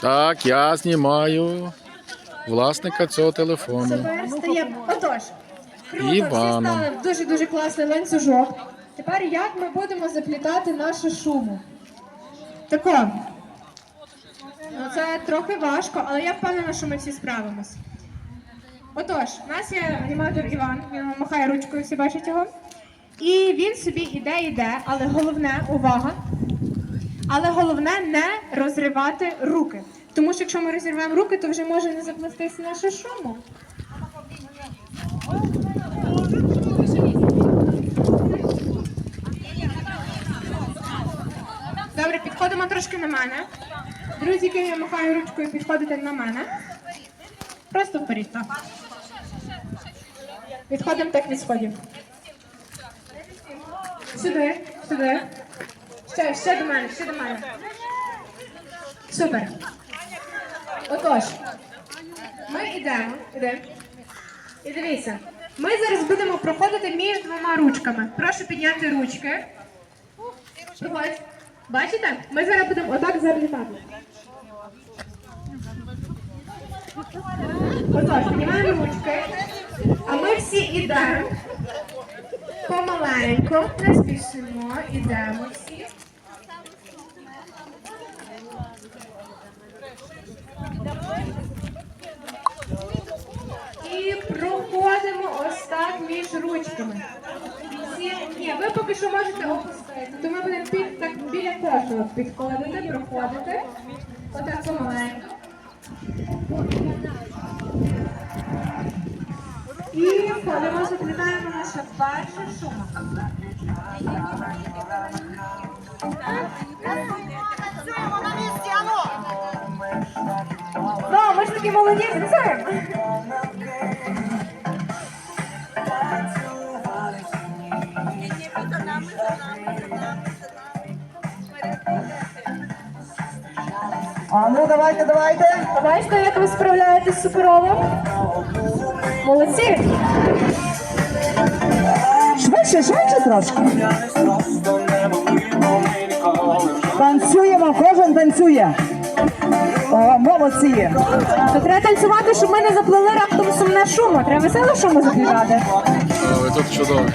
Так, я знімаю власника цього телефону. Тепер стає. Отож, круто, Іваном. всі стали в дуже дуже класний ланцюжок. Тепер як ми будемо заплітати нашу шуму? Тако. Ну, це трохи важко, але я впевнена, що ми всі справимось. Отож, у нас є аніматор Іван, він махає ручкою, всі бачать його. І він собі іде, іде, але головне, увага, але головне не розривати руки. Тому що якщо ми розірвемо руки, то вже може не заплестися наша шуму. Добре, підходимо трошки на мене. Друзі, я махаю ручкою, підходите на мене. Просто вперед, так. Відходимо так від сходів. Сюди, сюди. Ще, ще до мене, ще до мене. Супер. Отож, ми йдемо, йдемо. І дивіться, ми зараз будемо проходити між двома ручками. Прошу підняти ручки. Проходь. Бачите? Ми зараз будемо отак залітати. Отож, піднімаємо ручки, а ми всі йдемо. Помаленьку, не спішимо, йдемо всі. Так між ручками. Всі, ні, ви поки що можете опустити, то ми будемо під, так біля кожного підходити, проходити. Отак помаленьку. І входимо, заплітаємо наша перша шума. Ну, ми ж такі молоді, танцюємо. А ну давайте, давайте. Бачите, як ви справляєтесь з суперово? Молодці! Швидше, швидше трошки. Танцюємо, кожен танцює. О, молодці. То треба танцювати, щоб ми не заплели раптом сумне шуму. Треба весело шуму заплітати. Ви тут чудові.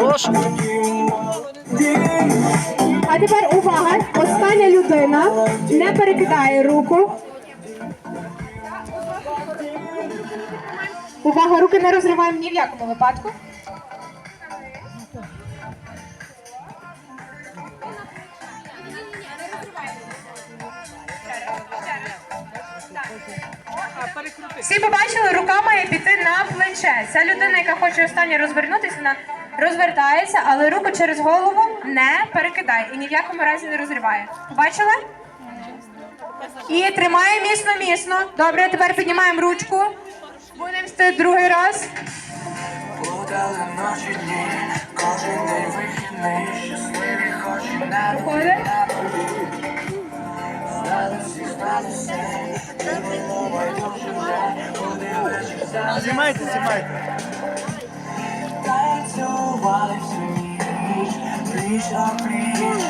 Прошу. А тепер увага! Остання людина не перекидає руку. Увага, руки не розриваємо ні в якому випадку. Всі побачили, рука має піти на плече. Ця людина, яка хоче останнє розвернутися, вона розвертається, але руку через голову не перекидає і ні в якому разі не розриває. Побачили? І тримає міцно, міцно. Добре, тепер піднімаємо ручку. Будемо йти другий раз. Удали ночі дні, кожен день вихідний, щасливі ти було байдуже вже, подивившись за Знімайте, знімайте. танцювали ніч, пліч о пліч.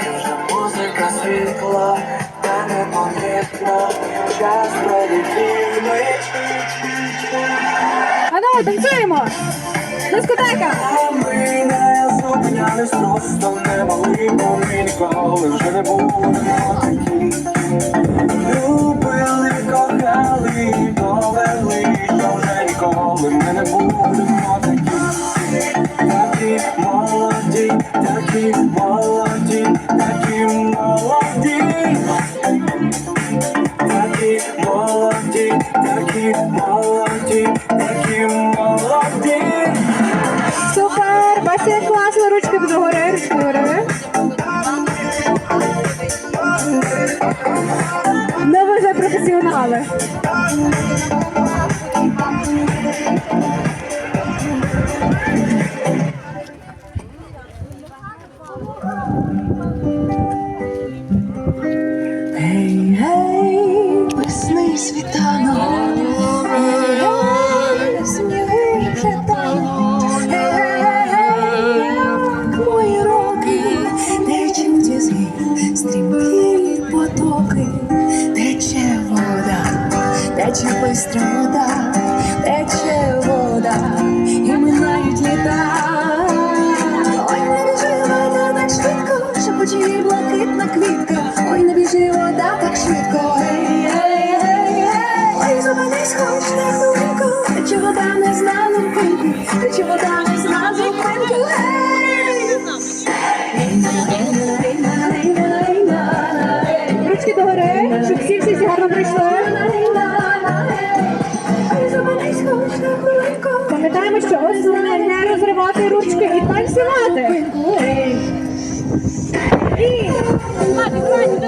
І вже музика світла, та не помітно, час пролетів мить. А ну, танцюємо! Дискотека! А ми не зупинялись, просто не могли, бо ми ніколи вже не такі. Любили, кохали, довели, що вже ніколи ми не будемо молоді, такі молоді,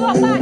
papai.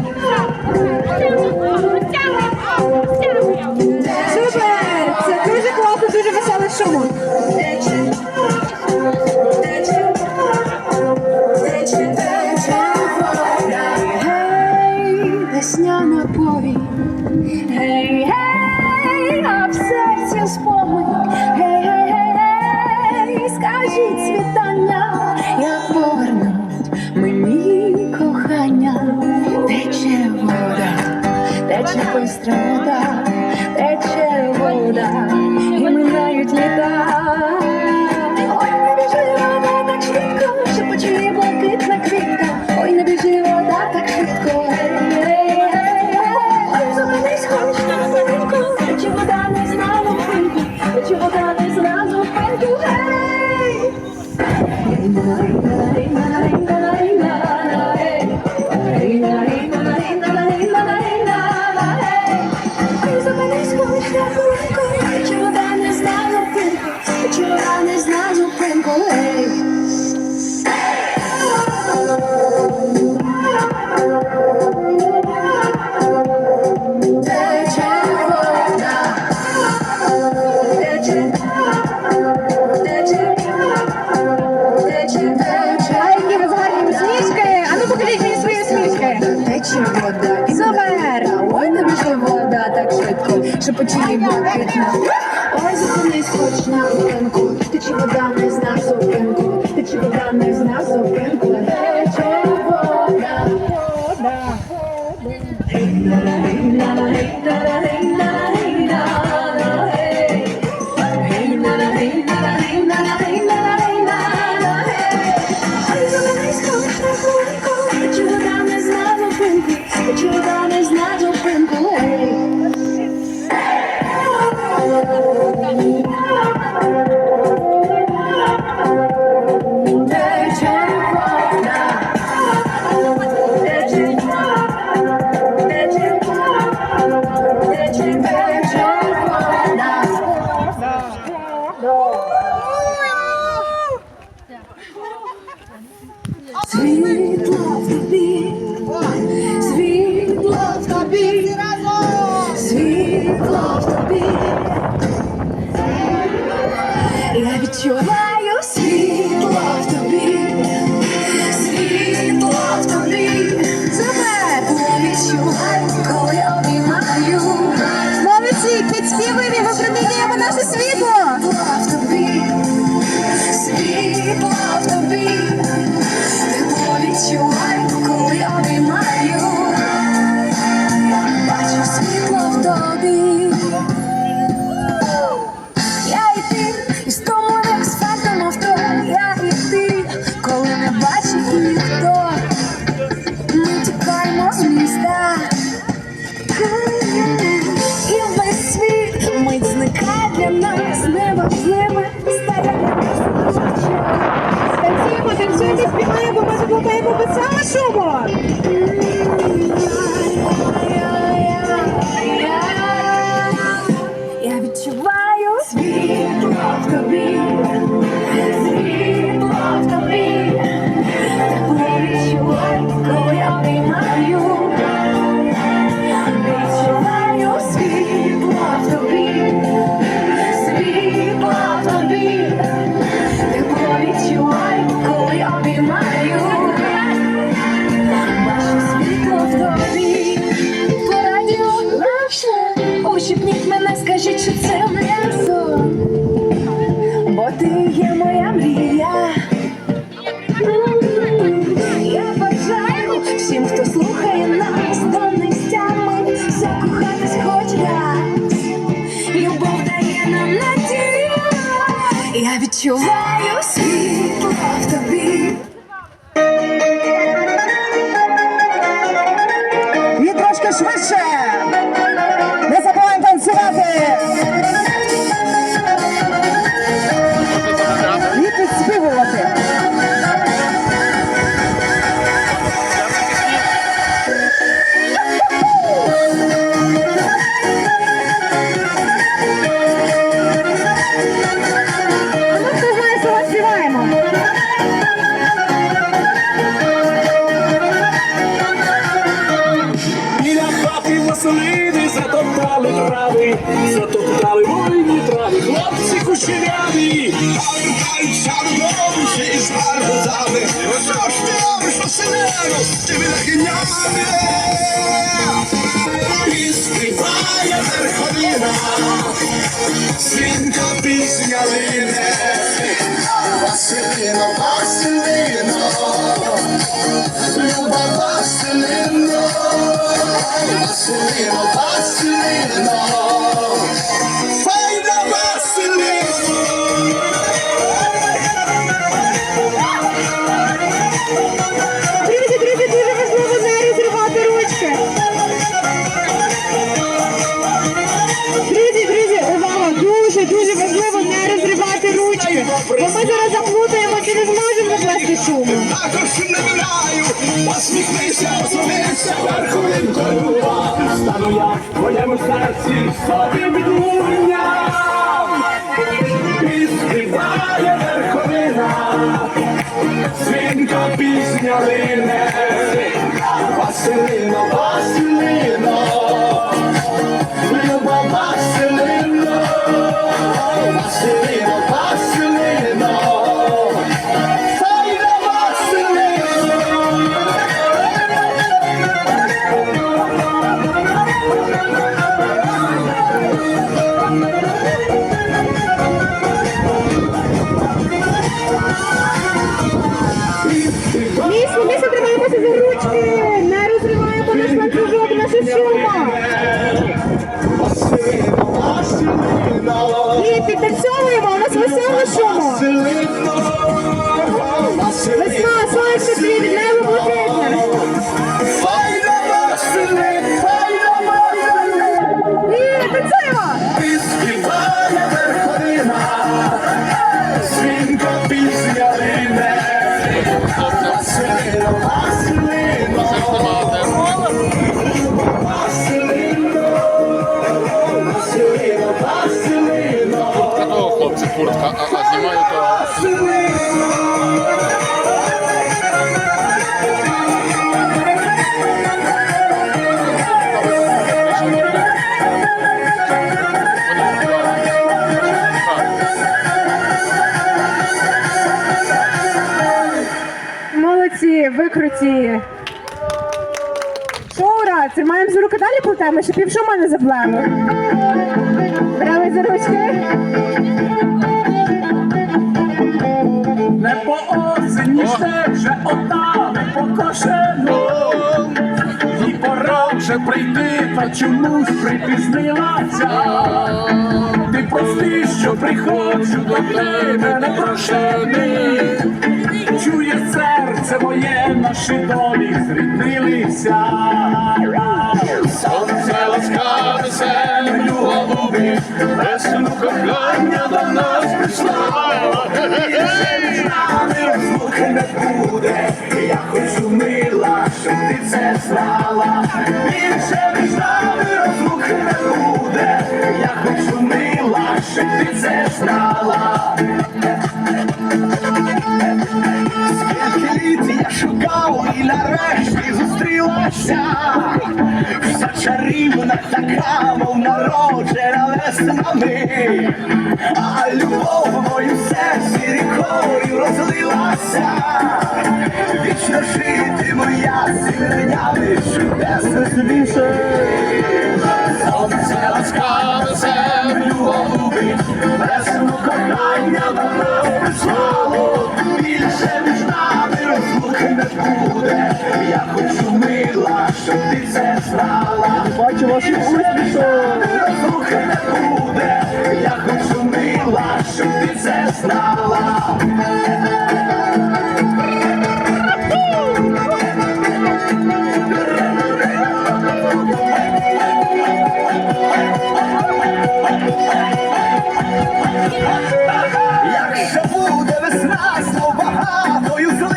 шепотіє блакитна. Ой, зупинись хоч на хвилинку, тече вода не з нас зупинку, тече вода не з нас зупинку. neler biçiyorlar. Яскрава звізда І весь світ мить зникає для нас небо з ними з неба стає Станціємо, танцюємо, співаємо, ми заплутаємо, писали шумо! рави, затоптали вольні трави, хлопці кучеряві, і з гарготами, що сине, ти мене Свінка пісня лине, Василино, Василино, Люба Василино, Василино, Василино, Також не вмираю, посміхнися, посміхнися верховинкою. Стану я в твоєму серці собі відлунням. І співає верховина, свінка пісня лине. Василина, Василино, руки далі ще півшума не заплемо. Брали за ручки. Не по осені ще вже отами покошено. І пора вже прийти, та чомусь припізнилася. Ти прости, що приходжу до тебе непрошений. Чує серце моє, наші долі зріднилися. Сонце ласкаве землю голуби, весну кохання до нас нами розлуки не буде. Я хочу мила, щоб ти це знала. Більше між нами розлуки не буде. Я хочу мила, щоб ти це знала. Нарешті зустрілася. Вся чарівна така, мов народжена веснами. А любов в мою серці рікою розлилася. Вічно жити моя сім'ями чудесне свіше. Сонце ласкаве землю голубить, весну кохання до нас прислало. Більше буде. Я хочу мила, щоб ти це знала. Бачу ваші усмішки. Розлуки не буде. Я хочу мила, щоб ти це знала. Якщо буде весна знов багатою зливами,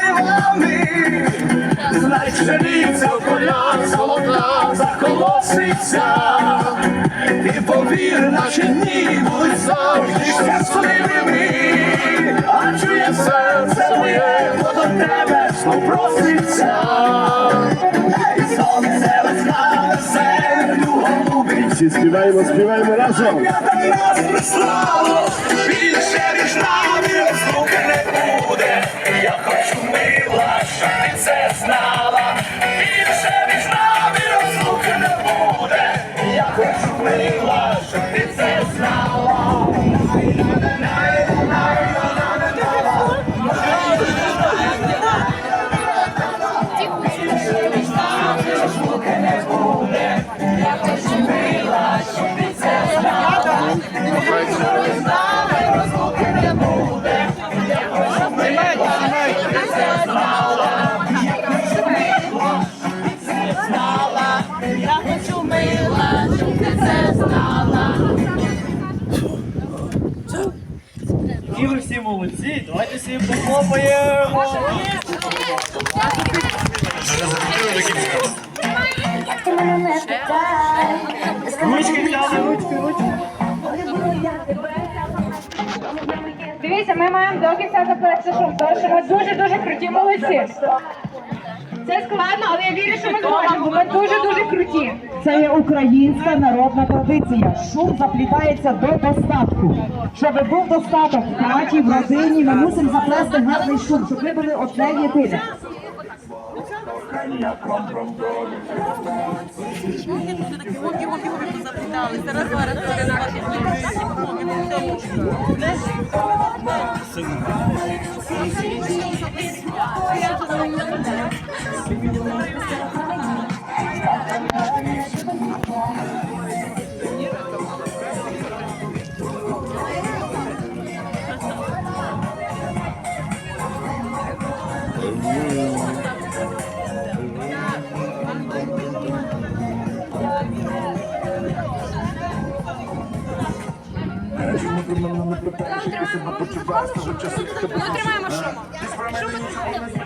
знай пшениця в золота заколоситься. Ти повір, наші дні будуть завжди щасливими, а чує серце моє, то до тебе знов проситься. Сонце весна, землю голубить, Всі співаємо, співаємо разом. я до нас прислало, більше між нами більше між нами розлуки не буде, я хочу мила. Давайте похлопаємо. Ручки взяли, ручки, ручки. Дивіться, ми маємо до кінця заплести шум, що ми дуже-дуже круті молодці. Це складно, але я вірю, що ми зможемо, ми дуже-дуже круті. Це є українська народна традиція. Шум заплітається до достатку. Щоб був достаток в хаті, в родині, ми мусимо заплести гарний шум, щоб ми були одне єдине. Ми тримаємо шума. Шума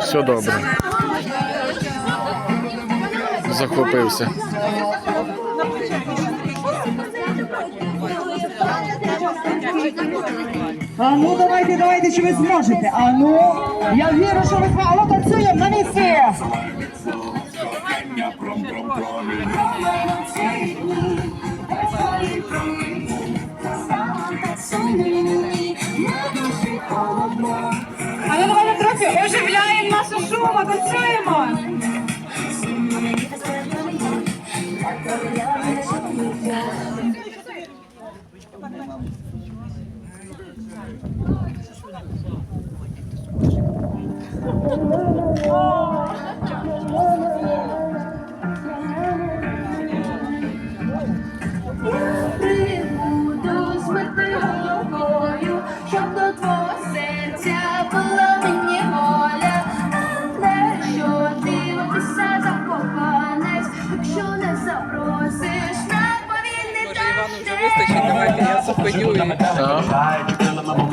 все добре. Захопився. А ну давайте, давайте, чи ви зможете. А ну, я вірю, що ви зможете. А ну танцюємо на місці. Нашу Thank танцюємо.